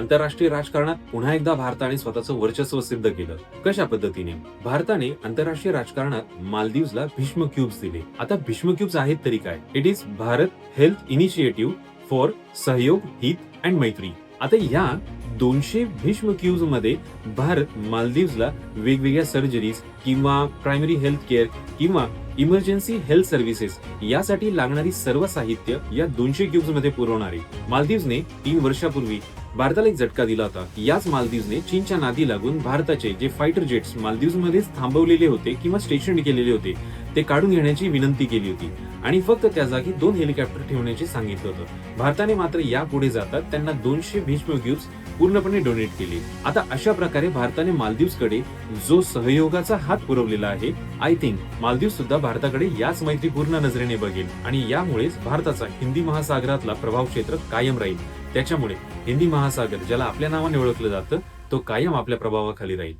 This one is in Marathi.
आंतरराष्ट्रीय राजकारणात पुन्हा एकदा भारताने स्वतःचं वर्चस्व सिद्ध केलं. कशा पद्धतीने? भारताने आंतरराष्ट्रीय राजकारणात मालदीवला भीष्म क्यूब्स दिले. आता भीष्म क्यूब्स आहेत तरी काय? It is Bharat health initiative for Sahyog Hita and मैत्री. आता या दोनशे भीष्म क्यूजमध्ये भारत मालदीवला वेगवेगळ्या सर्जरीज किंवा प्रायमरी हेल्थ केअर किंवा इमर्जन्सी हेल्थ सर्व्हिसेस यासाठी लागणारी सर्व साहित्य या दोनशे क्यूब्समध्ये पुरवणारे. मालदीवने तीन वर्षापूर्वी भारताला एक झटका दिला होता याच मालदीवने चीनच्या नादी लागून भारताचे जे फायटर जेट्स मालदीव्स मध्येच थांबवलेले होते किंवा स्टेशन केलेले होते ते काढून घेण्याची विनंती केली होती. आणि फक्त त्या जागी दोन हेलिकॉप्टर ठेवण्याचे सांगितलं होतं. भारताने मात्र यापुढे जातात त्यांना दोनशे भीष्म क्यूब्स पूर्णपणे डोनेट केले. आता अशा प्रकारे भारताने मालदीव्सकडे जो सहयोगाचा हात पुरवलेला आहे आय थिंक मालदीव सुद्धा भारताकडे याच मैत्रीपूर्ण नजरेने बघेल. आणि यामुळेच भारताचा हिंदी महासागरातला प्रभाव क्षेत्र कायम राहील. त्याच्यामुळे हिंदी महासागर ज्याला आपल्या नावाने ओळखलं जातं तो कायम आपल्या प्रभावाखाली राहील.